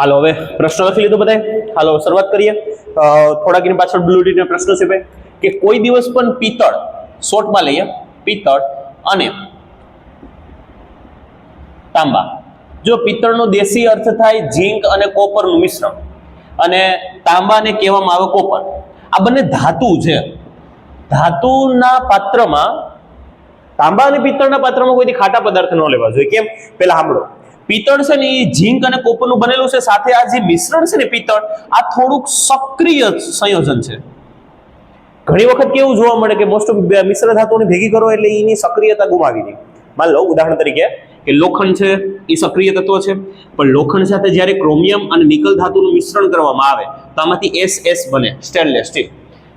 હાલો હવે પ્રશ્ન લખી લીધો બધાએ? હાલો શરૂઆત કરીએ. અ, થોડાક એની પાછળ બ્લુ નો પ્રશ્ન છે ભાઈ. કે કોઈ દિવસ પણ પિત્તળ શોર્ટમાં લઈએ પિત્તળ અને તાંબા. જો પિત્તળનો દેશી અર્થ થાય ઝીંક અને કોપરનું મિશ્રણ. અને તાંબાને કહેવામાં આવે કોપર. આ બંને ધાતુ છે. ધાતુના પાત્રમાં તાંબા અને પિત્તળના પાત્રમાં કોઈથી ખાટા પદાર્થ ન લેવા જોઈએ. કેમ? પેલા સાંભળો. પિત્તળ છે ને એ ઝીંક અને કોપરનું બનેલું છે. સાથે આ જે મિશ્રણ છે ને પિત્તળ, આ થોડુંક સક્રિય સંયોજન છે. ઘણી વખત કેવું જોવા મળે કે મોસ્ટ ઓફ મિશ્ર ધાતુઓને ભેગી કરો એટલે એની સક્રિયતા ગુમાવી દે. માન લો, ઉદાહરણ તરીકે, કે લોખંડ છે, એ સક્રિય તત્વ છે. પણ લોખંડ સાથે જ્યારે ક્રોમિયમ અને નિકલ ધાતુનું મિશ્રણ કરવામાં આવે, તો આમાંથી એસ એસ બને સ્ટેનલેસ સ્ટીલ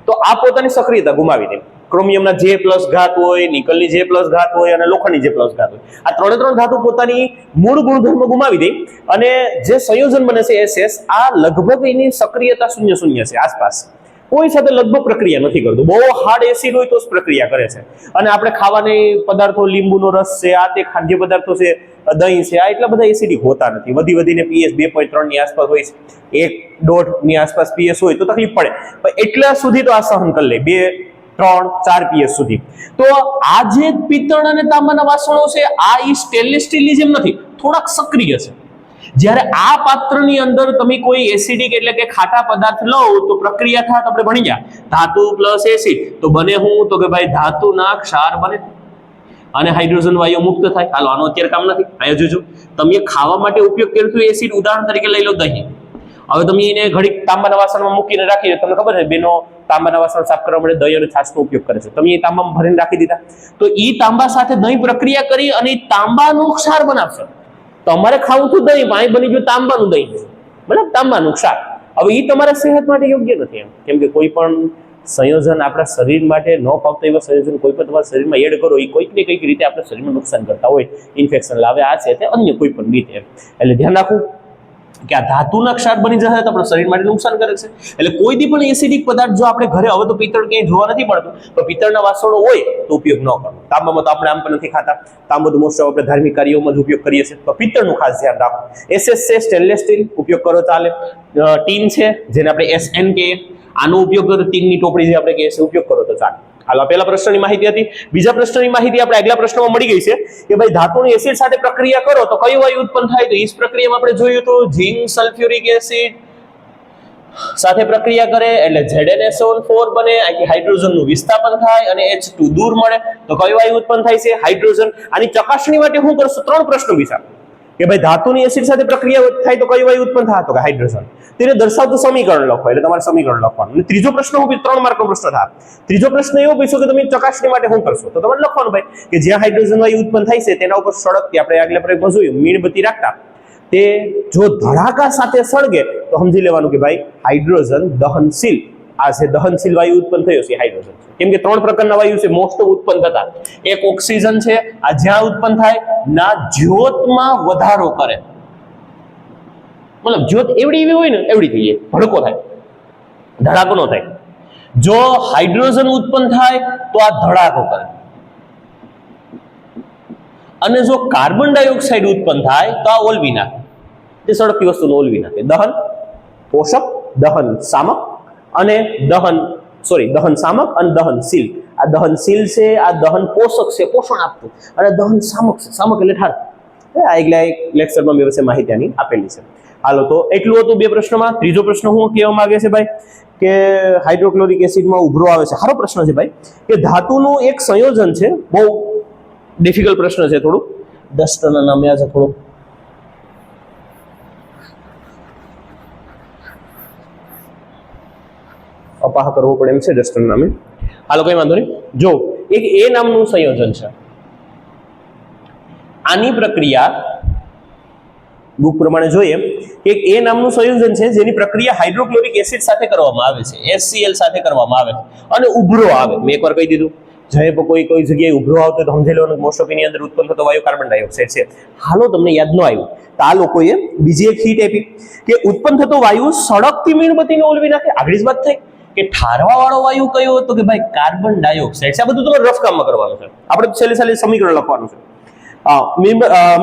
તો આ પોતાની સક્રિયતા ગુમાવી દે. ક્રોમિયમના જે પ્લસ ઘાત હોય, નિકલની જે પ્લસ ઘાત હોય અને લોખંડની જે પ્લસ ઘાત હોય. આ ત્રણે ત્રણ ધાતુ પોતાની મૂળ ગુણધર્મ ગુમાવી દે અને જે સંયોજન બને છે એસ એસ આ લગભગ એની સક્રિયતા શૂન્ય શૂન્ય છે આસપાસ. કોઈ સાથે લગભગ પ્રક્રિયા નથી કરતું. બહુ હાર્ડ એસિડ હોય તો જ પ્રક્રિયા કરે છે. અને આપણે ખાવાની પદાર્થો, લીંબુનો રસ છે, આ તે ખાદ્ય પદાર્થો છે, દહીં છે, આ એટલા બધા એસિડિક હોતા નથી. વધી વધીને પીએસ બે પોઈન્ટ ત્રણની આસપાસ હોય છે. એક દોઢની આસપાસ પીએસ હોય તો તકલીફ પડે. પણ એટલા સુધી તો આ સહન કરી લે. બે ત્રણ, ચાર પીએસ સુધી. તો આ જે પિત્તળ અને તાંબાના વાસણો છે, આ ઈ સ્ટેનલેસ સ્ટીલની જેમ નથી, થોડાક સક્રિય છે. જ્યારે આ પાત્રની અંદર તમે કોઈ એસિડિક એટલે કે ખાટા પદાર્થ લો તો પ્રક્રિયા થાય આપણે ભણી ગયા. ધાતુ પ્લસ એસિડ તો બને હું, તો કે ભાઈ ધાતુના ક્ષાર બને. અને હાઇડ્રોજન વાયુ મુક્ત થાય. હાલો, આનો અત્યારે કામ નથી. અહીંયા જોજો તમે ખાવા માટે ઉપયોગ કર્યો એસિડ ઉદાહરણ તરીકે લઈ લો દહીં. હવે તમે એને ઘડીક તાંબાના વાસણમાં મૂકીને રાખી દો તમને ખબર છે, બેનો તાંબાના વાસણ સાફ કરવા માટે દહીં અને છાશનો ઉપયોગ કરે છે. તમે એ તાંબામાં ભરીને રાખી દીધા. તો એ તાંબા સાથે દહીં પ્રક્રિયા કરી અને તાંબાનું ક્ષાર બનાવશે. તમારે ખાવું તો દહીં પણ બની ગયું તાંબાનું દહીં. બરાબર? તાંબાનું ક્ષાર. હવે એ તમારા સેહત માટે યોગ્ય નથી એમ. કેમ કે કોઈ પણ સંયોજન આપણા શરીર માટે ન ફાવતા એવા સંયોજન કોઈ પણ તમારા શરીરમાં એડ કરો એ કોઈક ને કંઈક રીતે આપણા શરીરમાં નુકસાન કરતા હોય. ઇન્ફેક્શન લાવે, આ છે તે અન્ય કોઈ પણ રીતે એટલે ધ્યાન રાખવું. કે આ ધાતુના ક્ષાર બની જશે તો આપણા શરીર માટે નુકસાનકારક છે. એટલે કોઈ દી પણ એસિડિક પદાર્થ જો આપણે ઘરે, હવે તો પિત્તળ ક્યાંય જોવા નથી પડતું પણ પિત્તળના વાસણો હોય તો ઉપયોગ ન કરવો તાંબામાં તો આપણે આમ પણ નથી ખાતા. તાંબો તો મોસ્ટ આપણે ધાર્મિક કાર્યોમાં જ ઉપયોગ કરીએ છીએ. તો પિત્તળનું ખાસ ધ્યાન રાખો. એસએસ છે સ્ટેનલેસ સ્ટીલ ઉપયોગ કરો ચાલે. ટીન છે, જેને આપણે એસ એન કે આનો ઉપયોગ કરો, ટીનની ટોપડી જે આપણે કહીએ છીએ, ઉપયોગ કરો તો ચાલે. હાલો પહેલા પ્રશ્નની માહિતી હતી. બીજા પ્રશ્નની માહિતી આપણે આગલા પ્રશ્નમાં મળી ગઈ છે કે ભાઈ, ધાતુની એસિડ સાથે પ્રક્રિયા કરો તો કયું વાયુ ઉત્પન્ન થાય? તો ઈસ પ્રક્રિયામાં આપણે જોયું તો ઝીંક સલ્ફ્યુરિક એસિડ સાથે પ્રક્રિયા કરે, એટલે ZnSO4 બને અહીંથી હાઇડ્રોજનનું વિસ્થાપન થાય અને H2 દૂર મળે. તો કયો વાયુ ઉત્પન્ન થાય છે? હાઇડ્રોજન. આની ચકાસણી માટે હું કરશો ત્રણ પ્રશ્નો વિચાર. કે ભાઈ ધાતુની એસિડ સાથે પ્રક્રિયા થાય તો કયું વાયુ ઉત્પન્ન થાય તો કે હાઇડ્રોજન તેને દર્શાવતું સમીકરણ લખો, એટલે તમારે સમીકરણ લખવાનું. અને ત્રીજો પ્રશ્ન હું ત્રણ માર્કનો પ્રશ્ન થાય ત્રીજો પ્રશ્ન એવો પૂછો કે તમે ચકાસણી માટે શું કરશો? તો તમારે લખવાનું ભાઈ, કે જ્યાં હાઇડ્રોજન વાયુ ઉત્પન્ન થાય છે, તેના ઉપર સળગતી, આપણે આગલા પ્રયોગમાં જોયું, મીણબત્તી રાખતા. તે જો ધડાકા સાથે સળગે, તો સમજી લેવાનું કે ભાઈ હાઇડ્રોજન દહનશીલ. આ છે દહનશીલ વાયુ ઉત્પન્ન થયો છે હાઇડ્રોજન કેમ કે ત્રણ પ્રકારના વાયુ છે મોસ્ટ ઉત્પન્ન થતા. એક ઓક્સિજન છે, આ જ્યાં ઉત્પન્ન થાય, ના જ્યોતમાં વધારો કરે. મતલબ જ્યોત એવડી એવી હોય ને, એવડી થઈ જાય, ભડકો થાય, ધડાકો નો થાય. જો હાઇડ્રોજન ઉત્પન્ન થાય, તો આ ધડાકો કરે. અને જો કાર્બન ડાયોક્સાઇડ ઉત્પન્ન થાય, તો આ ઓલવી નાખે. તે સડકતી વસ્તુને ઓલવી નાખે. દહન, પોષક, દહન, સામક અને દહન સોરી દહન સામક અને દહનશીલ આ દહનશીલ છે આ દહન પોષક છે પોષણ આપતું અને દહન સામક છે સામક એટલે ઠાર આ એક લેક્ચરમાં મેં વિશે માહિતી આપેલી છે હાલો તો એટલું હતું બે પ્રશ્નમાં ત્રીજો પ્રશ્ન હું કહેવા માંગે છે ભાઈ કે હાઇડ્રોક્લોરિક એસિડમાં ઉભરો આવે છે સારો પ્રશ્ન છે ભાઈ કે ધાતુનું એક સંયોજન છે બહુ ડિફિકલ્ટ પ્રશ્ન છે થોડું દસ્તના નામે આ છે થોડું અપાહ કરવો પડે એમ છે જસ્ટન નામે. હાલો કઈ વાંધો નહીં. જો, એક એ નામનું સંયોજન છે. આની પ્રક્રિયા બુક પ્રમાણે જોઈએ એક એ નામનું સંયોજન છે જેની પ્રક્રિયા હાઇડ્રોક્લોરિક એસિડ સાથે કરવામાં આવે છે HCl સાથે કરવામાં આવે છે, અને ઉભરો આવે. મેં એકવાર કહી દીધું, જ્યારે કોઈ કોઈ જગ્યાએ ઉભરો આવતો તો સમજી લેવાનું મોસ્ટ ઓફ એની અંદર ઉત્પન્ન થતો વાયુ કાર્બન ડાયોક્સાઇડ છે. હાલો, તમને યાદ ન આવ્યું, તો આ લોકોએ બીજી એક હીટ આપી, કે ઉત્પન્ન થતો વાયુ સડકથી મીણબત્તીને ઓલવી નાખે. આગળ જ વાત થઈ. કે ઠારવા વાળો વાયુ કયો હતો કે ભાઈ કાર્બન ડાયોક્સાઇડ? આ બધું તમારે રફ કામમાં કરવાનું છે. આપણે છેલ્લે છેલ્લે સમીકરણ લખવાનું છે.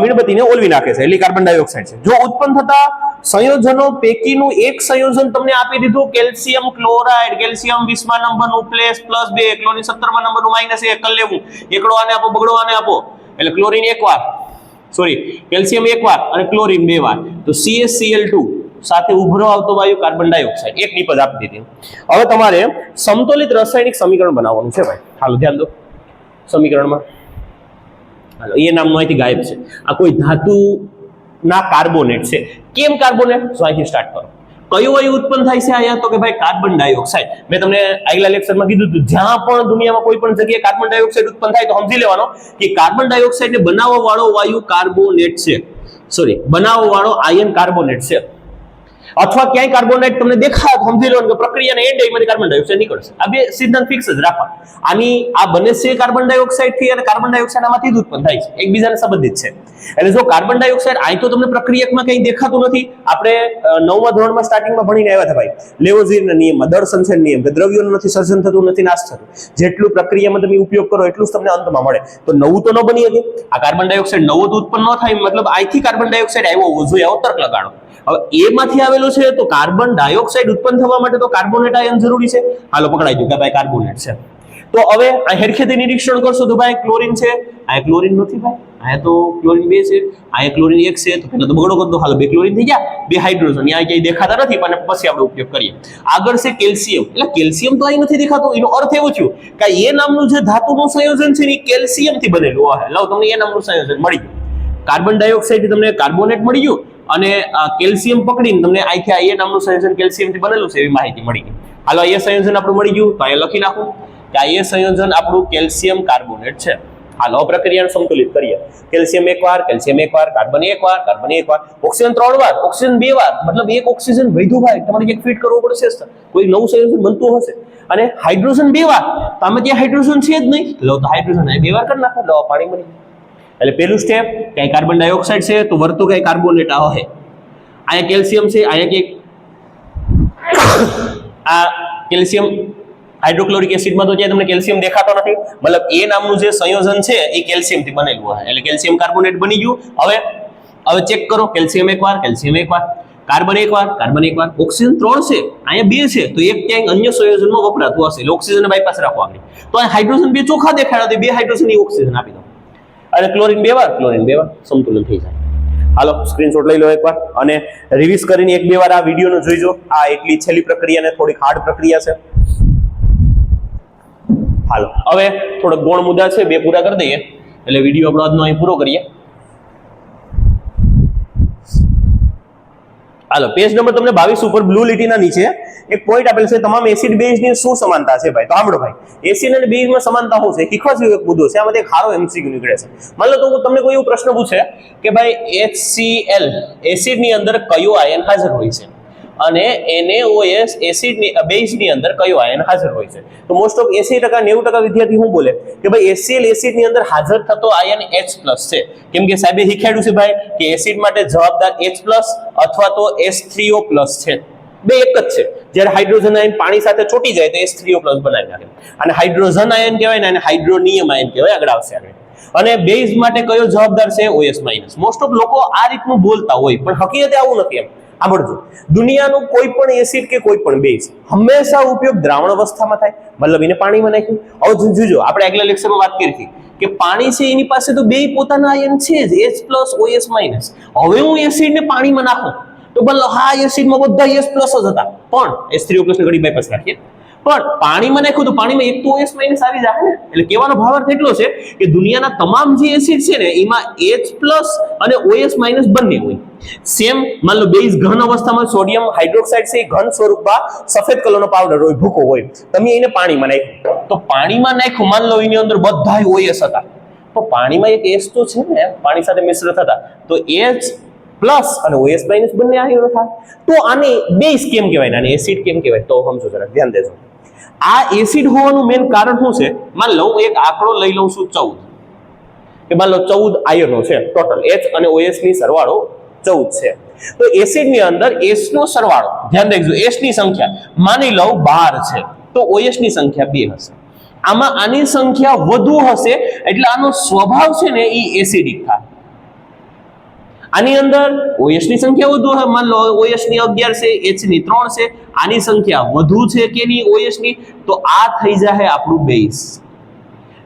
મીણબત્તીને ઓલવી નાખે છે, એટલે કાર્બન ડાયોક્સાઇડ છે. જો ઉત્પન્ન થતા સંયોજનો પૈકીનું એક સંયોજન તમને આપી દીધું, કેલ્શિયમ ક્લોરાઇડ, કેલ્શિયમ વીસમા નંબરનું પ્લસ પ્લસ બે એકલોની સત્તરમા નંબરનું માઇનસ એક, કરી લેવું. એકડો આને આપો, બગડો આને આપો. એટલે ક્લોરિન એક વાર, સોરી, કેલ્શિયમ એક વાર અને ક્લોરીન બે વાર. તો CaCl2 સાથે ઉભરો આવતો વાયુ કાર્બન ડાયોક્સાઇડ. એક નિપજ આપી દીધી. હવે તમારે સમતોલિત રાસાયણિક સમીકરણ બનાવવાનું છે ભાઈ. હાલો, ધ્યાન દો. સમીકરણમાં. હાલો, એ નામનું અહીંથી ગાયબ છે. આ કોઈ ધાતુ ના કાર્બોનેટ છે. કેમ કાર્બોનેટ? સો અહીંથી સ્ટાર્ટ કરો. કયું વાયુ ઉત્પન્ન થાય છે અહીંયા? તો કે ભાઈ કાર્બન ડાયોક્સાઇડ. મેં તમને આગલા લેક્ચરમાં કીધું હતું, જ્યાં પણ દુનિયામાં કોઈ પણ જગ્યાએ કાર્બન ડાયોક્સાઇડ ઉત્પન્ન થાય તો સમજી લેવાનો કે કાર્બન ડાયોક્સાઇડને બનાવવા વાળો વાયુ કાર્બોનેટ છે. સોરી બનાવવા વાળો આયન કાર્બોનેટ છે. અથવા ક્યાંય કાર્બોનેટ તમને દેખાય સમજી લો કે પ્રક્રિયાને એન્ડ એમાંથી કાર્બન ડાયોક્સાઇડ નીકળશે. આ બે સિદ્ધાંત ફિક્સ જ રાખવા આની, આ બને છે કાર્બન ડાયોક્સાઇડથી અને કાર્બન ડાયોક્સાઇડ આમાંથી જ ઉત્પન્ન થાય છે. એકબીજાને સંબંધિત છે. એટલે જો કાર્બન ડાયોક્સાઇડ અહીં તો તમને પ્રક્રિયકમાં કંઈ દેખાતું નથી. આપણે નવમા ધોરણમાં સ્ટાર્ટિંગમાં ભણીને આવ્યા હતા ભાઈ. લેવોઝીરના નિયમમાં સંચયન નિયમ, કે દ્રવ્યોનું નથી સર્જન થતું, નથી નાશ થતું. જેટલું પ્રક્રિયામાં તમે ઉપયોગ કરો એટલું જ તમને અંતમાં મળે. તો નવું તો ન બની શકે આ કાર્બન ડાયોક્સાઇડ નવો તો ઉત્પન્ન ન થાય મતલબ અહીંથી કાર્બન ડાયોક્સાઇડ આવ્યો હોવો જોઈએ આવો તર્ક લગાડો. હવે એમાંથી આવેલો છે તો કાર્બન ડાયોક્સાઇડ ઉત્પન્ન થવા માટે તો કાર્બોનેટ આયન જરૂરી છે. હાલો, પકડાઈ ગયું કે ભાઈ કાર્બોનેટ છે. તો હવે આ હેરખેતી નિરીક્ષણ કરશો તો ભાઈ, ક્લોરીન છે. આ ક્લોરીન નથી ભાઈ. અહીંયા તો ક્લોરીન બે છે. અહીંયા ક્લોરીન એક છે. તો પહેલા તો બગડો કરી હાલો, બે ક્લોરીન થઈ ગયા. બે હાઇડ્રોજન. અહીંયા ક્યાંય દેખાતા નથી, પણ પછી આપણે ઉપયોગ કરીએ. આગળ છે કેલ્શિયમ. એટલે કેલ્શિયમ તો અહીં નથી દેખાતો. એનો અર્થ એવો થયો કે એ નામનું જે ધાતુનું સંયોજન છે એ કેલ્શિયમથી બનેલું. હોય લાવ તમને એ નામનું સંયોજન મળી ગયું. કાર્બન ડાયોક્સાઇડ તમને કાર્બોનેટ મળી ગયું. અને કેલ્શિયમ પકડીને તમને અહીંથી આ એ નામનું સંયોજન કેલ્શિયમથી બનેલું છે એવી માહિતી મળી ગઈ. હાલો એ સંયોજન આપણું મળી ગયું, તો અહીંયા લખી નાખું કે આ એ સંયોજન આપણું કેલ્શિયમ કાર્બોનેટ છે. હાલો પ્રક્રિયાને સંતુલિત કરીએ. કેલ્શિયમ એક વાર કેલ્શિયમ એકવાર, કાર્બન એક વાર કાર્બન એક વાર ઓક્સિજન ત્રણ વાર, ઓક્સિજન બે વાર, મતલબ એક ઓક્સિજન વધ્યું ભાઈ તમારે એક ફીટ કરવું પડશે કોઈ નવું સંયોજન બનતું હશે. અને હાઇડ્રોજન બે વાર તમે ત્યાં હાઇડ્રોજન છે જ નહીં. લો, તો હાઇડ્રોજન બે વાર કરી નાખો, લો પાણી મળી ગયું. એટલે પેલું સ્ટેપ કઈ કાર્બન ડાયોક્સાઇડ છે, તો વર્તુ કઈ કાર્બોનેટ આ હે અહીંયા કેલ્શિયમ છે અહીંયા કે આ કેલ્શિયમ હાઇડ્રોક્લોરિક એસિડમાં તો ત્યાં તમને કેલ્શિયમ દેખાતો નથી. મતલબ એ નામનું જે સંયોજન છે, એ કેલ્શિયમથી બનેલું હોય એટલે કેલ્શિયમ કાર્બોનેટ બની ગયું. હવે હવે ચેક કરો કેલ્શિયમ એકવાર કેલ્શિયમ એકવાર. કાર્બન એકવાર કાર્બન એકવાર. ઓક્સિજન ત્રણ છે, અહીંયા બે છે, તો એક ક્યાંક અન્ય સંયોજનમાં વપરાતું હશે. ઓક્સિજન બાયપાસ રાખવાની આગળ. તો અહીંયા હાઇડ્રોજન બે ચોખ્ખા દેખાડ્યા બે હાઇડ્રોજન ઓક્સિજન આપી દો. અને ક્લોરિન બે વાર ક્લોરિન બે વાર સંતુલન થઈ જાય. હાલો સ્ક્રીનશોટ લઈ લો એકવાર અને રિવિઝ કરીને એક બે વાર આ વિડીયોનો જોઈજો. આ એટલી છેલ્લી પ્રક્રિયા ને થોડીક હાર્ડ પ્રક્રિયા છે. હાલો, હવે થોડોક ગૌણ મુદ્દા છે, બે પૂરા કરી દઈએ. એટલે વીડિયો આપણો આજનો અહીં પૂરો કરીએ. હાલો પેજ નંબર તમને બાવીસ ઉપર બ્લુ લીટીના નીચે એક પોઈન્ટ આપેલ છે, તમામ એસિડ બેઝની શું સમાનતા છે ભાઈ? તો સાંભળો ભાઈ એસિડ અને બેઝમાં સમાનતા શું છે? શીખવા જેવો એક મુદ્દો છે, આમાંથી એક સારો એમસીક્યુ નીકળે છે. માની લો તો તમને કોઈ એવો પ્રશ્ન પૂછે કે ભાઈ HCl એસિડની અંદર કયો આયન હાજર હોય છે? અને NaOS એસિડની બેઝની અંદર કયો આયન હાજર હોય છે? તો મોસ્ટ ઓફ 80% 90% વિદ્યાર્થી હું બોલે કે ભાઈ HCl એસિડની અંદર હાજર થતો આયન H+ છે. કેમ કે સાહેબે શીખવાડ્યું છે ભાઈ કે એસિડ માટે જવાબદાર H+ અથવા તો H3O+ છે. બે એક જ છે. જ્યારે હાઇડ્રોજન આયન પાણી સાથે ચોટી જાય તો H3O+ બનાવી નાખે. અને હાઇડ્રોજન આયન કહેવાય ને અને હાઇડ્રોનિયમ આયન કહેવાય, આગળ આવશે આગળ. અને બેઝ માટે કયો જવાબદાર છે? OS- મોસ્ટ ઓફ લોકો આ રીતનું બોલતા હોય, પણ હકીકતે આવું નથી એમ. સાંભળજો દુનિયાનું કોઈ પણ એસિડ કે કોઈ પણ બેઝ હંમેશા ઉપયોગ દ્રાવણ અવસ્થામાં થાય. મતલબ એને પાણીમાં નાખ્યું. હવે જોજો આપણે આગલા લેક્ચરમાં વાત કરી હતી કે પાણી છે એની પાસે તો બે પોતાના આયન છે જ એચ પ્લસ ઓએસ માઇનસ હવે હું એસિડને પાણીમાં નાખું. તો ભલે હા એસિડમાં બધા એસ પ્લસ જ હતા. પણ એસ થ્રી પ્લસ ઘડી બાયપાસ રાખીએ. પણ પાણીમાં નાખ્યું તો પાણીમાં એક તો એસ માઇનસ આવી જાય ને. એટલે કહેવાનો ભાવાર્થ એટલો છે કે દુનિયાના તમામ જે એસિડ છે ને, એમાં એચ પ્લસ અને ઓએસ માઇનસ બંને હોય. સેમ માન લો બેઝ ઘન અવસ્થામાં સોડિયમ હાઇડ્રોક્સાઇડ છે, એ ઘન સ્વરૂપમાં સફેદ કલરનો પાવડર હોય, ભૂકો હોય. તમે એને પાણીમાં નાખ્યું. તો પાણીમાં નાખ્યું, માન લો એની અંદર બધા ઓએસ હતા. તો પાણીમાં એક એસ તો છે ને, પાણી સાથે મિશ્ર થતા. તો એચ પ્લસ અને ઓએસ માઇનસ બંને આયનો થાય. તો આને બેઝ કેમ કહેવાય આને એસિડ કેમ કહેવાય? તો સમજો જરા, ધ્યાન દેજો. આ એસિડ હોવાનું મેન કારણ શું છે? માન લઉં, એક આંકડો લઈ લઉં છું ચૌદ. કે માન લો ચૌદ આયનો છે ટોટલ એચ અને ઓએસની સરવાળો ચૌદ છે. તો એસિડની અંદર એસ નો સરવાળો, ધ્યાન રાખજો એસની સંખ્યા, માની લઉં બાર છે, તો ઓએસની સંખ્યા બે હશે. આમાં આની સંખ્યા વધુ હશે, એટલે આનો સ્વભાવ છે ને એ એસિડિક થાય. આની અંદર OH ની સંખ્યા વધુ હોય, માન લો OH ની 11 છે H ની 3 છે, આની સંખ્યા વધુ છે કે ની OH ની તો આ થઈ જાય આપણું બેઝ.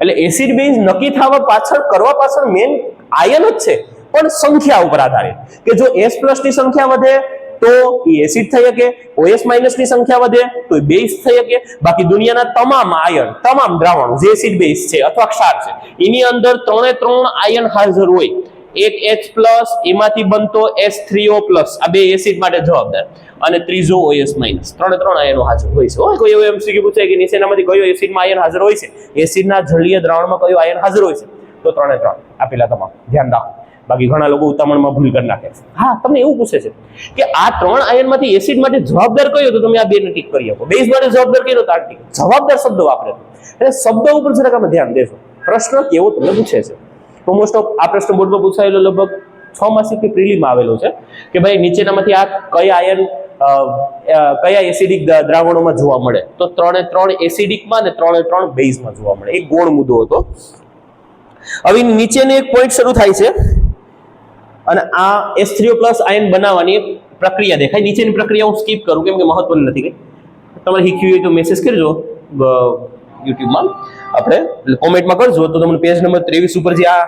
એટલે એસિડ બેઝ નક્કી થવા પાછળ, કરવા પાછળ મેન આયન જ છે, પણ સંખ્યા ઉપર આધારિત કે જો એસની સંખ્યા વધે, તો એ એસિડ થઈ શકે. OH ની સંખ્યા વધે, તો બેઝ થઈ શકે. બાકી દુનિયાના તમામ આયન, તમામ દ્રાવણો, જે એસિડ બેઝ છે અથવા ક્ષાર છે, એની અંદર ત્રણે ત્રણ આયન હાજર હોય. એક એચ પ્લસ એમાંથી બનતો એસ થ્રીઓ પ્લસ આ બે એસિડ માટે જવાબદાર. અને ત્રીજો ઓએસ માઇનસ ત્રણે ત્રણ આયનો હાજર હોય છે. હોય કોઈ એવું એમસીક્યુ પૂછાય કે નીચેનામાંથી કયો એસિડમાં આયન હાજર હોય છે? એસિડના જળીય દ્રાવણમાં કયો આયન હાજર હોય છે? તો ત્રણે ત્રણ. આપેલા તમામ. ધ્યાન રાખો. બાકી ઘણા લોકો ઉતામણમાં ભૂલ કરી નાખે છે. હા, તમને એવું પૂછે છે કે આ ત્રણ આયનમાંથી એસિડ માટે જવાબદાર કયો? તો તમે આ બે ટીક કરી આપો. બેઝ માટે જવાબદાર કયો? તો આ ટીક. જવાબદાર શબ્દ વાપરે એટલે શબ્દ ઉપર જરાક ધ્યાન દેશો પ્રશ્ન કેવો? તમને પૂછે છે. તો મોસ્ટ ઓફ આ પ્રશ્ન બોર્ડમાં પૂછાયેલો લગભગ છ માસિક કે પ્રિલીમાં આવેલો છે કે ભાઈ નીચેનામાંથી આ કયા આયન કયા એસિડિક દ્રાવણોમાં જોવા મળે? તો ત્રણે ત્રણ એસિડિકમાં ને ત્રણે ત્રણ બેઝમાં જોવા મળે. એક ગૌણ મુદ્દો હતો. હવે નીચેનો એક પોઈન્ટ શરૂ થાય છે. અને આ એસ થ્રીઓ પ્લસ આયન બનાવવાની પ્રક્રિયા દેખાય. નીચેની પ્રક્રિયા હું સ્કીપ કરું કેમ કે મહત્વની નથી કઈ. તમારે શીખવી હોય તો મેસેજ કરજો. યુટ્યુબમાં. આપણે કોમેન્ટમાં કરજો તો તમને પેજ નંબર ત્રેવીસ ઉપર જે આ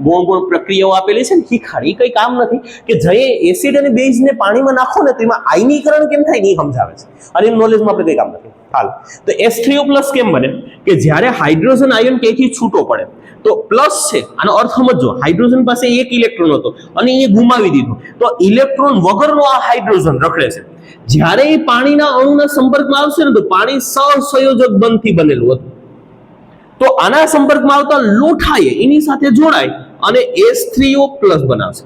ગોળ ગોળ પ્રક્રિયાઓ આપેલી છે ને એ ખાલી કઈ કામ નથી. કે જે એસિડ અને બેઝને પાણીમાં નાખો ને તો એમાં આયનીકરણ કેમ થાય ને એ સમજાવે છે. અને એનું નોલેજમાં આપણે કઈ કામ નથી. હાલ. તો H3O પ્લસ કેમ બને? કે જ્યારે હાઇડ્રોજન આયન ક્યાંયથી છૂટો પડે તો પ્લસ છે. આનો અર્થ સમજો હાઇડ્રોજન પાસે એક ઇલેક્ટ્રોન હતો અને એ ગુમાવી દીધો. તો ઇલેક્ટ્રોન વગરનો આ હાઇડ્રોજન રખડે છે. જ્યારે એ પાણીના અણુના સંપર્કમાં આવશે ને, તો પાણી સહસંયોજક બંધથી બનેલું હતું. તો આના સંપર્કમાં આવતા લોઠાએ એની સાથે જોડાય અને H3O પ્લસ બનાવશે.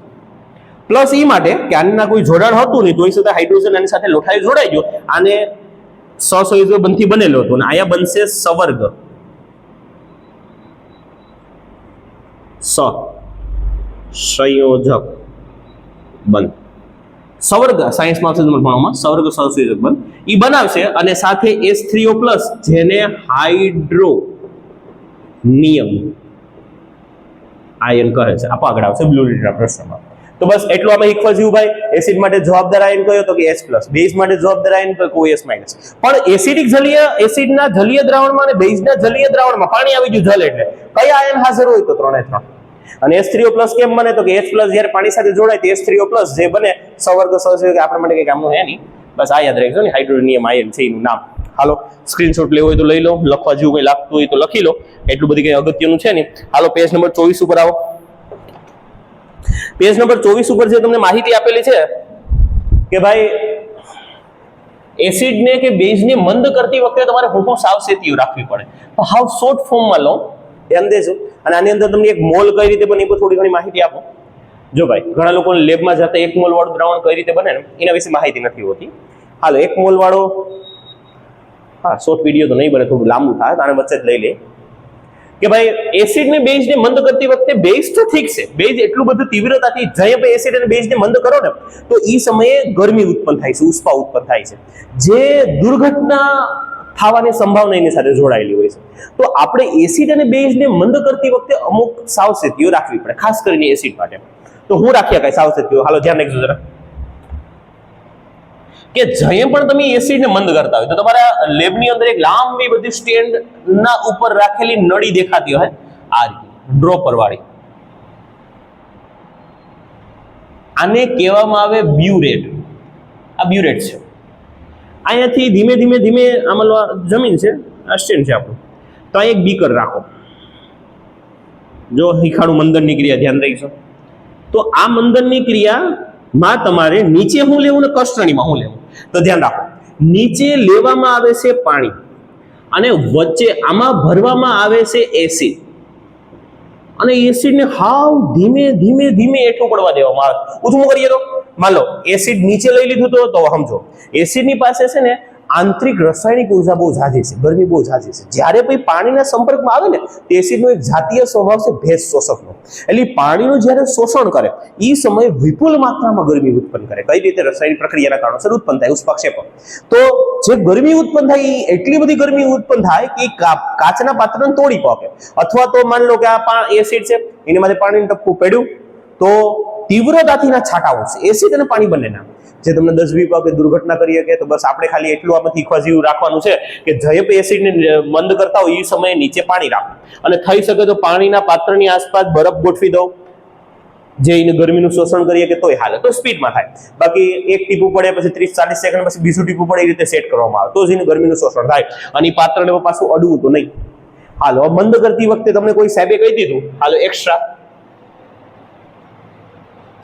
પ્લસ એ માટે કે આના કોઈ જોડાણ હતું નહીં તો એ સાથે હાઇડ્રોજન આની સાથે લોઠાએ જોડાઈ ગયો, આને સહસંયોજક બંધથી બનેલો હતો. અને અહીંયા બનશે સવર્ગ. સ. સંયોજક બંધ સવર્ગ સાયન્સમાં તમારે ભણવામાં. સવર્ગ સંયોજક બંધ એ બનાવશે અને સાથે એસ થ્રીઓ પ્લસ જેને હાઇડ્રો નિયમ આયન કહે છે. આપો આગળ આવશે બ્લુ લીટરના પ્રશ્નમાં. તો બસ એટલું અમે ઇક્વલ જેવું ભાઈ. એસિડ માટે જવાબદાર આયન કયો તો કે એસ પ્લસ બેઝ માટે જવાબદાર આયન કયો કે OS માઇનસ પણ એસિડિક જલીય એસિડના જલીય દ્રાવણમાં અને બેઝના જલીય દ્રાવણમાં પાણી આવી ગયું જલ એટલે. કયા આયન હાજર હોય તો ત્રણે ત્રણ. અને એસ થ્રીઓ પ્લસ કેમ બને તો કે એસ પ્લસ જ્યારે પાણી સાથે જોડાય તો H3O પ્લસ જે બને, સવર્ગ સહસંયોગ આપણા માટે કઈ કામનું હે નહીં. બસ આ યાદ રાખજો ને હાઇડ્રોનિયમ આયન છે એનું નામ. હાલો સ્ક્રીનશોટ લેવો હોય તો લઈ લો, લખવા જેવું કંઈ લાગતું હોય તો લખી લો. એટલું બધી કંઈ અગત્યનું છે નહીં. હાલો પેજ નંબર ચોવીસ ઉપર આવો. પેજ નંબર ચોવીસ ઉપર જે તમને માહિતી આપેલી છે કે ભાઈ, એસિડને કે બેઝને મંદ કરતી વખતે તમારે હું સાવચેતીઓ રાખવી પડે. તો હાવ શોર્ટ ફોર્મમાં લો, ધ્યાન દેજો. અને આની અંદર તમને એક મોલ કઈ રીતે બને એ પર થોડી ઘણી માહિતી આપો. જો ભાઈ, ઘણા લોકો લેબમાં જતા એક મોલ વાળું દ્રાવણ કઈ રીતે બને એના વિશે માહિતી નથી હોતી. હાલો, એક મોલ વાળો હા શોર્ટ વીડિયો તો નહીં બને, થોડું લાંબુ થાય, તો આને વચ્ચે જ લઈ લે. કે ભાઈ એસિડ ને બેઝ ને મંદ કરતી વખતે બેઝ તો ઠીક છે. બેઝ એટલું બધું તીવ્રતાથી જઈએ આપણે એસિડ અને બેઝ ને મંદ કરો ને, તો એ સમયે ગરમી ઉત્પન્ન થાય છે, ઉષ્મા ઉત્પન્ન થાય છે. જે દુર્ઘટના થવાની સંભાવના એની સાથે જોડાયેલી હોય છે. તો આપણે એસિડ અને બેઝ ને મંદ કરતી વખતે અમુક સાવચેતીઓ રાખવી પડે, ખાસ કરીને એસિડ માટે. તો હું રાખ્યા કઈ સાવચેતીઓ? હાલો, ધ્યાન રાખજો જરા. કે જઈએ પણ તમે એસિડને મંદ કરતા હોય, તો તમારા લેબની અંદર એક લાંબી બધી સ્ટેન્ડ ના ઉપર રાખેલી નળી દેખાતી હોય, આ રીતે, ડ્રોપર વાળી. આને કહેવામાં આવે બ્યુરેટ. આ બ્યુરેટ છે. અહીંયાથી ધીમે ધીમે ધીમે આમાં જમીન છે, આ સ્ટેન્ડ છે આપણું. તો અહીં એક બીકર રાખો. જો હિખાડું મંદનની ક્રિયા, ધ્યાન રાખીશું તો આ મંદનની ક્રિયામાં તમારે નીચે હું લેવું ને કષ્ટણીમાં હું લેવું? તો ધ્યાન રાખો. નીચે લેવામાં આવે છે પાણી અને વચ્ચે આમાં ભરવામાં આવે છે એસિડ અને એસિડને હાવ ધીમે ધીમે ધીમે એઠું પડવા દેવામાં આવે. ઊંધું કરીએ તો. માન લો એસિડ નીચે લઈ લીધું તો તો સમજો. એસિડની પાસે છે ને આંતરિક રાસાયણિક ઊર્જા બહુ ઝાઝી છે, ગરમી બહુ ઝાઝી છે. જ્યારે પછી પાણીના સંપર્કમાં આવે ને, તે એસિડનો એક જાતીય સ્વભાવ છે, ભેજ શોષકનો. એટલે પાણીનું જ્યારે શોષણ કરે એ સમયે વિપુલ માત્રામાં ગરમી ઉત્પન્ન કરે. કઈ રીતે? રાસાયણિક પ્રક્રિયાના કારણોસર ઉત્પન્ન થાય ઉષ્પાક્ષેપણ તો જે ગરમી ઉત્પન્ન થાય એ એટલી બધી ગરમી ઉત્પન્ન થાય કે કાચના પાત્રને તોડી પાકે. અથવા તો માની લો કે આ એસિડ છે, એની માટે પાણીનું ટપકું પડ્યું, તો તીવ્રતાથીના છાંટાઓ છે. એસિડ અને પાણી બંનેના. જે તમને દસ વીસ વાગે દુર્ઘટના કરી શકે, તો બસ આપણે ખાલી એટલું આમાં શીખવા જેવું રાખવાનું છે કે જયપ એસિડને મંદ કરતા હોય એ સમયે નીચે પાણી રાખો અને થઈ શકે તો પાણીના પાત્રની આસપાસ બરફ ગોઠવી દો જે એને ગરમીનું શોષણ કરીએ કે તોય હાલે. તો સ્પીડમાં થાય. બાકી એક ટીપું પડે, પછી ત્રીસ ચાલીસ સેકન્ડ, પછી બીજું ટીપું પડે, એ રીતે સેટ કરવામાં આવે. તો જ એને ગરમીનું શોષણ થાય. અને પાત્રને પાછું અડવું તો નહીં. હાલો મંદ કરતી વખતે તમને કોઈ સાહેબે કહી દીધું? હાલો એક્સ્ટ્રા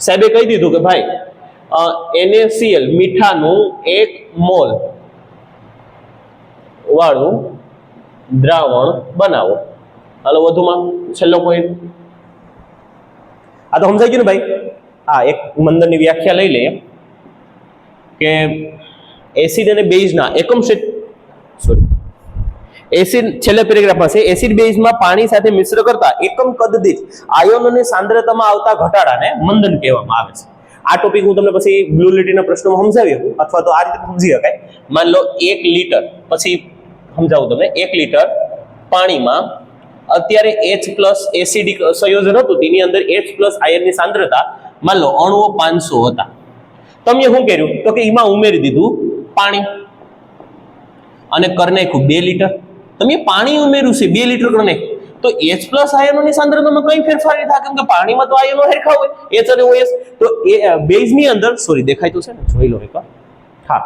સાહેબે કહી દીધું કે ભાઈ એનએસીએલ મીઠાનું એક મોલ વાળું દ્રાવણ બનાવો. હાલો, વધુમાં છેલ્લો પોઈન્ટ આ તો સમજાઈ ગયું ને ભાઈ? હા એક મંદરની વ્યાખ્યા લઈ લઈએ. કે એસિડ અને બેઝના એકમ સેટ સોરી એસિડ છેલ્લા પેરેગ્રાફમાં છે. એસિડ બેઝમાં પાણી સાથે મિશ્ર કરતા એકમ કદ દીઠ આયોનોની સાંદ્રતામાં આવતા ઘટાડાને મંદન કહેવામાં આવે છે. આ ટોપિક હું તમને પછી બ્લુ લીટીના પ્રશ્નમાં સમજાવી શકું, અથવા તો આ રીતે સમજી શકાય. માન લો એક લીટર, પછી સમજાવું તમને, એક લીટર પાણીમાં અત્યારે એચ પ્લસ એસિડિક સંયોજન હતું, તેની અંદર એચ પ્લસ આયનની સાંદ્રતા, માન લો અણુઓ પાંચસો હતા. તમે શું કર્યું? તો કે એમાં ઉમેરી દીધું પાણી. અને કરી નાખ્યું બે લીટર. તમે પાણી ઉમેર્યું છે, બે લીટર કરી તો એચ પ્લસ આયનોની સાંદ્રતામાં કઈ ફેરફાર નહીં થાય, કેમ કે પાણીમાં તો આયનો હરખા હોય એચ અને ઓએસ તો બેઝની અંદર સોરી દેખાય તો છે ને, જોઈ લો એકવાર હા.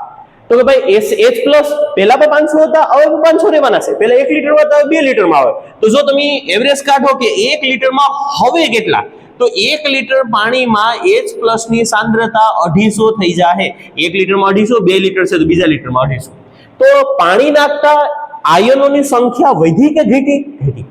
તો કે ભાઈ એસ એચ પ્લસ પહેલા પણ પાંચસો હતા, હવે પાંચસો રહેવાના છે. પહેલા એક લીટરમાં હતા બે લીટરમાં આવે. તો જો તમે એવરેજ કાઢો કે એક લીટરમાં હવે કેટલા? તો એક લીટર પાણીમાં એચ પ્લસની સાંદ્રતા અઢીસો થઈ જાય એક લીટરમાં અઢીસો, બે લીટર છે તો બીજા લીટરમાં અઢીસો. તો પાણી નાખતા આયનોની સંખ્યા વધી કે ઘટી? ઘટી.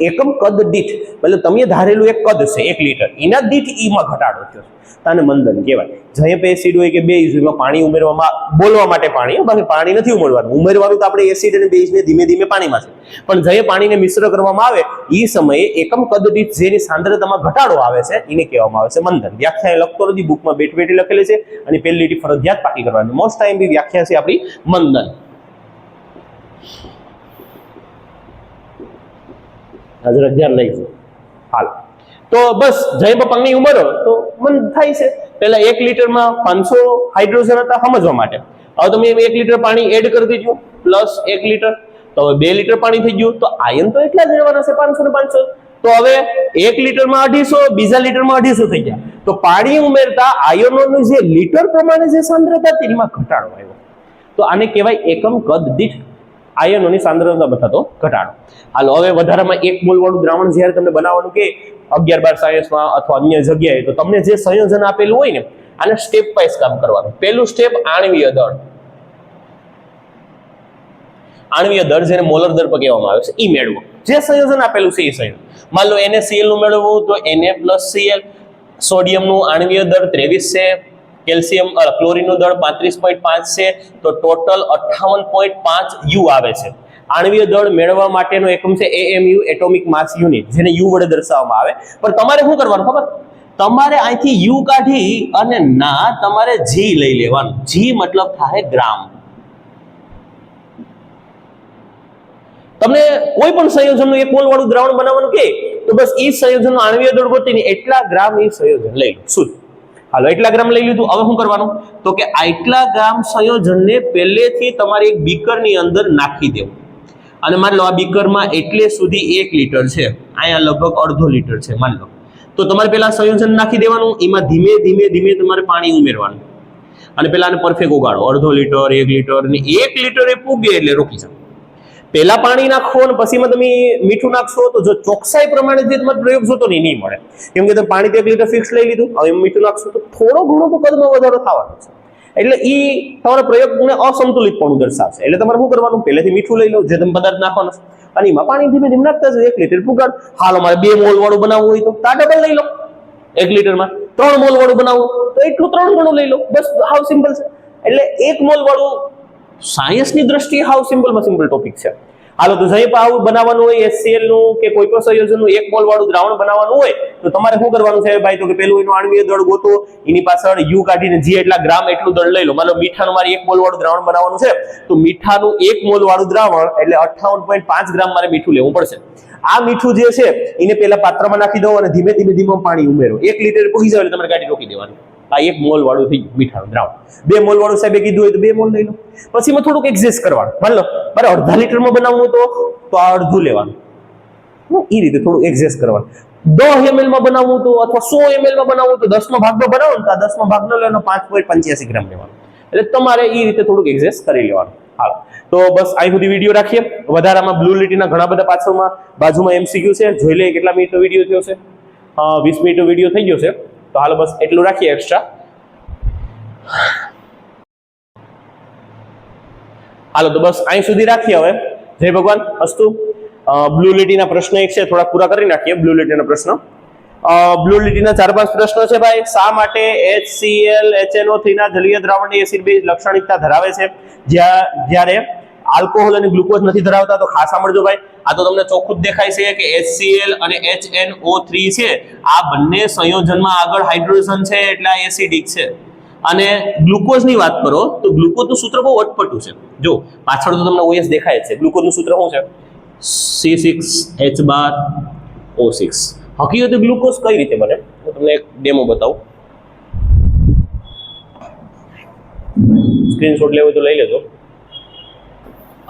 એકમ કદ દીઠ. મતલબ તમે ધારેલું એક કદ છે, એક લીટર. એના દીઠ ઈમાં ઘટાડો થયો છે. તાને મંદન કહેવાય. જયપ એસિડ હોય કે બેઝ એમાં પાણી ઉમેરવામાં, બોલવા માટે પાણી. બાકી પાણી નથી ઉમેરવાનું. ઉમેરવાનું તો આપણે એસિડ અને બેઝને ધીમે ધીમે પાણીમાં છે. પણ જય પાણીને મિશ્ર કરવામાં આવે એ સમયે એકમ કદ દીઠ જેની સાંદ્રતામાં ઘટાડો આવે છે, એને કહેવામાં આવે છે મંદન. વ્યાખ્યા લખતો નથી બુકમાં બેઠ બેઠી લખેલી છે. અને પહેલી લીટી ફરજિયાત પાકી કરવાની. મોસ્ટ ટાઈમ બી વ્યાખ્યા છે આપણી મંદન. હાજર અગિયાર લઈશું હાલ. તો બસ, જય પપ્પાની ઉંમર. તો મન થાય છે, પહેલા એક લીટરમાં પાંચસો હાઇડ્રોજન હતા સમજવા માટે. હવે તમે એક લીટર પાણી એડ કરી દીધું પ્લસ એક લીટર. તો હવે બે લીટર પાણી થઈ ગયું, તો આયન તો એટલા જ રહેવાના છે, પાંચસો ને પાંચસો. તો હવે એક લીટરમાં અઢીસો, બીજા લીટરમાં અઢીસો થઈ ગયા. તો પાણી ઉમેરતા આયનોનું જે લીટર પ્રમાણે જે સાંદ્રતા તેમાં ઘટાડો આવ્યો. તો આને કહેવાય એકમ કદ દીઠ આયનોની સાંદ્રતામાં થતો ઘટાડો. હાલો, હવે વધારામાં એક મૂલવાળું દ્રાવણ જ્યારે તમને બનાવવાનું કે અગિયાર બાર સાયન્સમાં અથવા અન્ય જગ્યાએ, તો તમને જે સંયોજન આપેલું હોય ને, આને સ્ટેપ વાઇઝ કામ કરવાનું. પહેલું સ્ટેપ આણવીય દળ. આણવીય દળ જેને મોલર દળ પર કહેવામાં આવે છે એ મેળવો. જે સંયોજન આપેલું છે એ સંયોજન. માન લો એને સીએલનું મેળવવું તો એને પ્લસ સીએલ સોડિયમનું આણવીય દળ ત્રેવીસ છે. કેલ્શિયમ ક્લોરીનનું દળ પાંત્રીસ પોઈન્ટ પાંચ છે. તો ટોટલ અઠ્ઠાવન પોઈન્ટ પાંચ યુ આવે છે. આણવીય દળ મેળવવા માટેનો એકમ છે એએમયુ, એટોમિક માસ યુનિટ, જેને યુ વડે દર્શાવવામાં આવે. પણ તમારે શું કરવાનું ખબર? તમારે અહીંથી યુ કાઢી અને ના, તમારે જી લઈ લેવાનું. જી મતલબ થાય ગ્રામ. તમને કોઈ પણ સંયોજનનું એક મોલ વાળું દ્રાવણ બનાવવાનું કે, તો બસ એ સંયોજનનું આણવીય દળ ગોતીને એટલા ગ્રામ એ સંયોજન લઈ લો. શુદ્ધ હાલો, એટલા ગ્રામ લઈ લીધું. હવે શું કરવાનું? તો કે આટલા ગ્રામ સંયોજનને પહેલેથી તમારે એક બીકરની અંદર નાખી દેવું. અને માન લો, આ બીકરમાં એટલે સુધી એક લીટર છે. અહીંયા લગભગ અડધો લીટર છે, માન લો. તો તમારે પેલા સંયોજન નાખી દેવાનું, એમાં ધીમે ધીમે ધીમે તમારે પાણી ઉમેરવાનું. અને પેલા આને પરફેક્ટ ઉગાડો. અડધો લીટર, એક લીટર, ને એક લીટર એ પૂગે એટલે રોકી શકો. પહેલા પાણી નાખો અને પછીમાં તમે મીઠું નાખશો તો જો ચોકસાઈ પ્રમાણે જે તમારે પ્રયોગ જોતો તો નહીં મળે. કેમ કે તમે પાણી તો એક લીટર ફિક્સ લઈ લીધું, હવે મીઠું નાખશો તો થોડો ઘણો તો કદમાં વધારો થવાનો છે. એટલે એ તમારા પ્રયોગને અસંતુલિત પણ દર્શાવશે. એટલે તમારે શું કરવાનું? પહેલેથી મીઠું લઈ લો, જે તમે પદાર્થ નાખવાનો છે. અને એમાં પાણી ધીમે ધીમે નાખતા જજો. એક લીટર પુગાડ. હાલો, મારે બે મોલ વાળું બનાવવું હોય તો તા ડબલ લઈ લો. એક લીટરમાં ત્રણ મોલ વાળું બનાવવું તો એટલું ત્રણ ગણું લઈ લો. બસ, હાવ સિમ્પલ છે. એટલે એક મોલ વાળું સાયન્સની દ્રષ્ટિએ હાવ સિમ્પલમાં સિમ્પલ ટોપિક છે. હાલો જઈ આવું બનાવવાનું હોય HCl નું કે કોઈ પણ સંયોજનનું, એક મોલ વાળું દ્રાવણ બનાવવાનું હોય, તો તમારે શું કરવાનું છે ભાઈ? તો કે પેલું એનું આણવીય દળ ગોતો, એની પાછળ યુ કાઢીને જી એટલા ગ્રામ એટલું દળ લઈ લો. માનો મીઠાનું મારે એક મોલ વાળું દ્રાવણ બનાવવાનું છે, તો મીઠાનું એક મોલ વાળું દ્રાવણ, એટલે પાંચ ગ્રામ મારે મીઠું લેવું પડશે. આ મીઠું જે છે, એને પેલા પાત્રમાં નાખી દો અને ધીમે ધીમે ધીમે પાણી ઉમેરો. એક લીટર પૂગી જાય એટલે તમારે ગાડી રોકી દેવાની. આ એક મોલ વાળું થઈ મીઠાનું, દ્રાવણ. બે મોલ વાળું સાહેબે કીધું હોય તો બે મોલ લઈ લો. પછી મેં થોડુંક એક્ઝેસ્ટ કરવાનું. માન લો, મારે અડધા લીટરમાં બનાવવું તો તો આ અડધું લેવાનું. એ રીતે થોડું એક્ઝેસ્ટ કરવાનું. દસ એમએલમાં બનાવવું તો, અથવા સો એમએલમાં બનાવવું તો દસમા ભાગમાં બનાવો ને, તો આ દસમા ભાગનો લેવાનો પાંચ પોઈન્ટ પંચ્યાસી ગ્રામ લેવાનો. એટલે તમારે એ રીતે થોડુંક એક્ઝેસ્ટ કરી લેવાનું. હા તો બસ અહીં સુધી વીડિયો રાખીએ. વધારામાં બ્લુ લીટીના ઘણા બધા પાછળમાં બાજુમાં એમસીક્યુ છે. જોઈ લઈએ કેટલા મિનિટનો વીડિયો થયો છે. વીસ મિનિટનો વીડિયો થઈ ગયો છે. તો હાલો બસ એટલું રાખીએ એક્સ્ટ્રા હાલો તો બસ અહીં સુધી રાખીએ હવે. જય ભગવાન. અસ્તુ. બ્લુ લીટીના પ્રશ્ન એક છે, થોડા પૂરા કરી નાખીએ બ્લુ લીટીના પ્રશ્ન. બ્લુ લીટીના ચાર પાંચ પ્રશ્નો છે ભાઈ. શા માટે HCl HNO3 ના જલીય દ્રાવણની એસિડ બેઝ લાક્ષણિકતા ધરાવે છે? જ્યાં જ્યારે આલ્કોહોલ અને ગ્લુકોઝ નથી ધરાવતા, તો ખાસ સાંભળજો ભાઈ. આ તો તમને ચોખ્ખું દેખાય છે કે HCl અને HNO3 છે. આ બંને સંયોજનમાં આગળ હાઇડ્રોજન છે એટલે આ એસિડિક છે. અને ગ્લુકોઝની વાત કરો, તો ગ્લુકોઝનું સૂત્ર બહુ અટપટું છે. જો, પાછળ તો તમને OS દેખાય છે. ગ્લુકોઝનું સૂત્ર શું છે? સી સિક્સ એચ બાર ઓ સિક્સ હકીકતે ગ્લુકોઝ કઈ રીતે બને? હું તમને એક ડેમો બતાવું. સ્ક્રીનશોટ લેવો તો લઈ લેજો.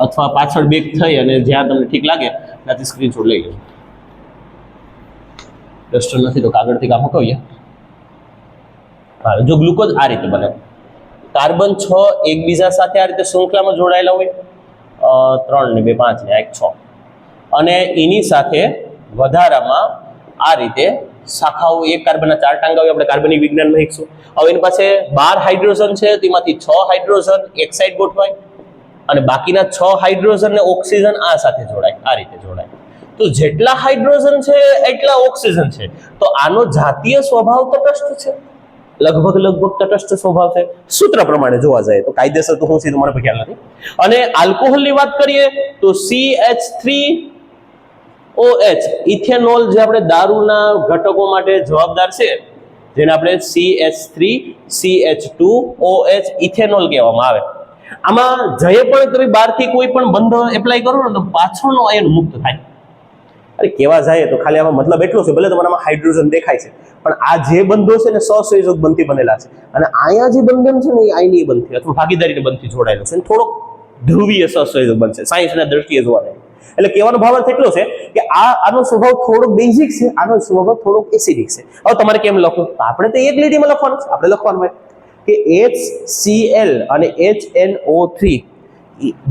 અથવા પાછળ બેક થઈ અને જ્યાં તમને ઠીક લાગે, ત્યાંથી સ્ક્રીનશોટ લઈ લેજો. ડસ્ટર નથી તો કાગળથી કામ કહીએ હા, જો ગ્લુકોઝ આ રીતે બને. કાર્બન છ એકબીજા સાથે આ રીતે શૃંખલામાં જોડાયેલા હોય. ત્રણ ને બે, પાંચ ને એક છ. અને એની સાથે વધારામાં આ રીતે શાખાઓ, એક કાર્બનના ચાર ટાંગા હોય, આપણે કાર્બનિક વિજ્ઞાનમાં શીખશું. હવે એની પાસે બાર હાઇડ્રોજન છે, તેમાંથી છ હાઇડ્રોજન એક સાઈડ ગોઠવાય. અને બાકીના છ હાઇડ્રોજન ને ઓક્સિજન આ સાથે જોડાય, આ રીતે જોડાય. તો જેટલા હાઇડ્રોજન છે, એટલા ઓક્સિજન છે. તો આનો જાતીય સ્વભાવ તટસ્થ છે. લગભગ લગભગ તટસ્થ સ્વભાવ છે. સૂત્ર પ્રમાણે જોવા જાય તો કાયદેસર તો હું સીધું, મને ખ્યાલ નથી. અને આલ્કોહોલની વાત કરીએ તો C H three O H ethanol જે આપણે દારૂના ઘટકો માટે જવાબદાર છે, જેને આપણે C H three C H two O H ethanol કહેવામાં આવે. આમાં જઈએ પણ તમે બહારથી કોઈ પણ બંધ એપ્લાય કરો ને તો પાછળનો આયન મુક્ત થાય. અરે કેવા જાય તો ખાલી આમાં મતલબ એટલો છે, ભલે તમારામાં હાઇડ્રોજન દેખાય છે, પણ આ જે બંધો છે ને સહસંયોજક બંધથી બનેલા છે. અને અહીંયા જે બંધન છે ને એ આયનીય બંધથી, અથવા ભાગીદારીને બંધથી જોડાયેલો છે. થોડોક ધ્રુવીય સહસંયોજક બનશે સાયન્સના દ્રષ્ટિએ જોવા જાય એટલે કહેવાનો ભાવ અર્થ એટલો છે કે આ, આનો સ્વભાવ થોડોક બેઝિક છે, આનો સ્વભાવ થોડોક એસિડિક છે. હવે તમારે કેમ લખવું? આપણે તો એક લીટીમાં લખવાનું છે, આપણે લખવાનું હોય. કે એચ સી એલ અને એચ એન ઓ થ્રી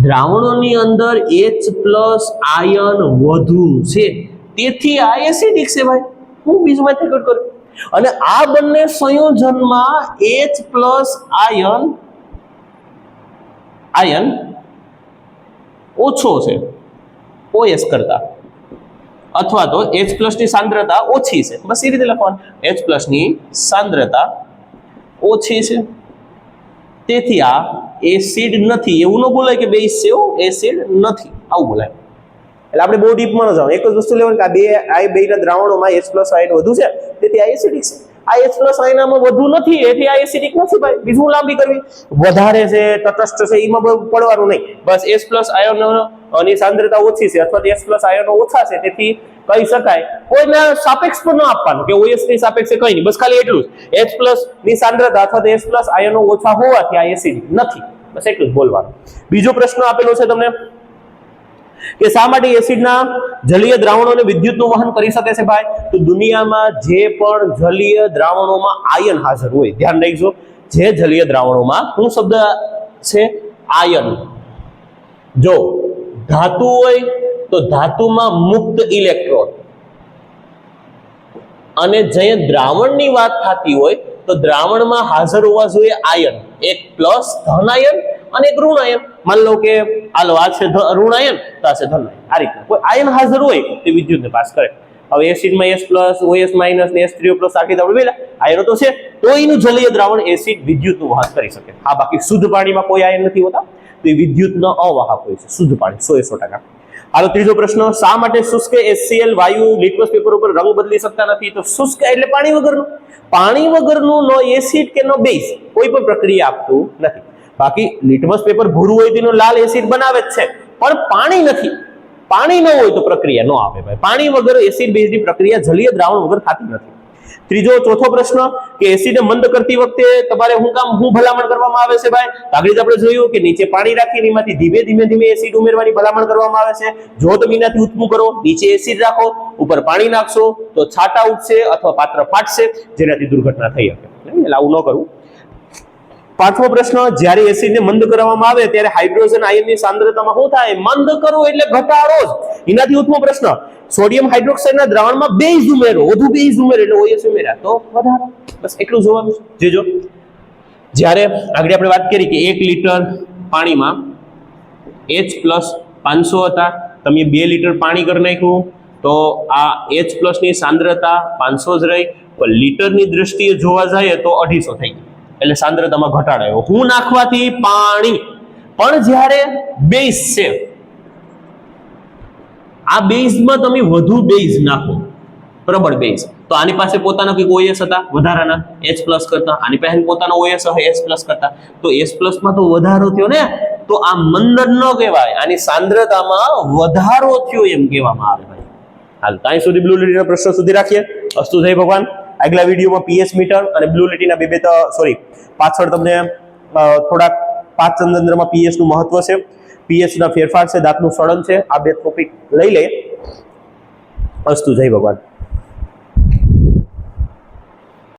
દ્રાવણોની અંદર એચ પ્લસ આયન વધુ છે. તેથી આ એસિડિક છે ભાઈ. હું બીજું મેથડ કરું. અને આ બંને સંયોજનમાં એચ પ્લસ આયન આયન ઓછો છે. ઓએસ કરતા. અથવા તો એચની સાંદ્રતા ઓછી છે. બસ એ રીતે લખવાનું. એચની સાંદ્રતા ઓછી છે. તેથી આ એસિડ નથી. એવું ન બોલાય કે બે સેવ, એસિડ નથી. આવું બોલાય. એટલે આપણે બહુ ડીપમાં ન જવાનું એક જ વસ્તુ લેવાનું કે આ બે, આ બેના દ્રાવણોમાં એચ પ્લસ આયન વધુ છે. તેથી આ એસિડિક છે. આ એચ પ્લસ આયનામાં વધુ નથી. એથી આ એસિડિક નથી ભાઈ. બીજું લાંબી કરવી. વધારે છે, તટસ્થ છે, એમાં પડવાનું નહીં. બસ એચ પ્લસ આયનની સાંદ્રતા ઓછી છે અથવા એચ પ્લસ આયનો ઓછા છે. તેથી કહી શકાય. કોઈને સાપેક્ષ પણ ન આપવાનું, કે ઓએસની સાપેક્ષે કઈ નહીં. બસ ખાલી એટલું જ. એચ પ્લસની સાંદ્રતા અથવા તો એચ પ્લસ આયનો ઓછા હોવાથી આ એસિડ નથી. બસ એટલું જ બોલવાનું. બીજો પ્રશ્ન આપેલો છે તમને, કે શા માટે એસિડના જલીય દ્રાવણોને વિદ્યુતનું વહન કરી શકે છે ભાઈ? તો દુનિયામાં જે પણ જલીય દ્રાવણોમાં આયન હાજર હોય, ધ્યાન રાખજો, જે જલીય દ્રાવણોમાં, શું શબ્દ છે? આયન જો ધાતુ હોય તો ધાતુમાં મુક્ત ઇલેક્ટ્રોન અને જે દ્રાવણની વાત થતી હોય, તો દ્રાવણમાં હાજર હોવા જોઈએ આયન. એક પ્લસ ધન આયન અને એક ઋણ આયન. માન લો કે હાલો, આ છે ઋણ તો આ છે ધન આયન. આ રીતે. કોઈ આયન હાજર હોય, તે વિદ્યુતને પાસ કરે. હવે એસિડમાં એસ પ્લસ, ઓએસ માઇનસ ને એસ થ્રી પ્લસ, આખી આપણે પેલા આયનો તો છે તો એનું જલીય દ્રાવણ એસિડ વિદ્યુતનું વહન કરી શકે. હા, બાકી શુદ્ધ પાણીમાં કોઈ આયન નથી હોતા, તો એ વિદ્યુતનો અવાહક હોય છે. શુદ્ધ પાણી, સો એ સો ટકા. હાલો, ત્રીજો પ્રશ્ન, શા માટે શુષ્ક એસસીએલ વાયુ લિટમસ પેપર ઉપર રંગ બદલી શકતા નથી? તો શુષ્ક એટલે પાણી વગરનું. પાણી વગરનું નો એસિડ કે નો બેઝ કોઈ પણ પ્રક્રિયા આપતું નથી. બાકી લિટમસ પેપર ભૂરું હોય તેનું લાલ એસિડ બનાવે જ છે. પણ પાણી નથી. પાણી ન હોય તો પ્રક્રિયા ન આવે ભાઈ. પાણી વગર એસિડ બેઝની પ્રક્રિયા જલીય દ્રાવણ વગર થતી નથી. ત્રીજો ચોથો પ્રશ્ન કે એસિડને મંદ કરતી વખતે તમારે હું કામ હું ભલામણ કરવામાં આવે છે ભાઈ? આગળ આપણે જોયું કે નીચે પાણી રાખીને એમાંથી ધીમે ધીમે ધીમે એસિડ ઉમેરવાની ભલામણ કરવામાં આવે છે. જો તમે એનાથી ઉત્પું કરો, નીચે એસિડ રાખો, ઉપર પાણી નાખશો, તો છાટા ઉઠશે અથવા પાત્ર ફાટશે, જેનાથી દુર્ઘટના થઈ શકે. એટલે આવું ન કરવું. પાંચમો પ્રશ્ન, જ્યારે એસિડને મંદ કરવામાં આવે, ત્યારે હાઇડ્રોજન આયનની સાંદ્રતામાં શું થાય? મંદ કરો એટલે ઘટાડો જ. એનાથી ઉત્તમ પ્રશ્ન સોડિયમ હાઇડ્રોક્સાઇડના દ્રાવણમાં બેઝ ઉમેરો વધુ બેઝ ઉમેરો એટલે ઓએસ ઉમેરા તો વધારો. બસ એટલું જોવાનું છે. જોજો જ્યારે આગળ આપણે વાત કરી કે એક લીટર પાણીમાં એચ પ્લસ પાંચસો હતા, તમે બે લીટર પાણી કરી નાખ્યું, તો આ એચ પ્લસની સાંદ્રતા પાંચસો જ રહી. પણ લીટરની દ્રષ્ટિએ જોવા જઈએ તો અઢીસો થઈ ગઈ. એટલે સાંદ્રતામાં ઘટાડાયો હું નાખવાથી પાણી. પણ જ્યારે બેઝ છે આ બેઝમાં તમે વધુ બેઝ નાખો. પ્રબળ બેઝ. તો આની પાસે પોતાના કંઈક ઓએસ હતા? વધારાના. એચ પ્લસ કરતા. આની પાસે પોતાનો ઓએસ હશે એચ પ્લસ કરતા. તો એચ પ્લસમાં તો વધારો થયો ને? તો આ મંદર ન કહેવાય. આની સાંદ્રતામાં વધારો થયો એમ કહેવામાં આવે ભાઈ. હાલ ત્યાં સુધી બ્લુ લીટીના પ્રશ્ન સુધી રાખીએ. અસ્તુ જય ભગવાન. આગલા વિડીયોમાં પીએસ મીટર અને બ્લુ લીટીના બે બે સોરી પાછળ તમને થોડાક પાંચ ચંદ્રમાં પીએસનું મહત્વ છે. પીએચ ના ફેરફાર છે, દાંતનું સળન છે, આ બે ટોપિક લઈ લે. અસ્તુ, જય ભગવાન.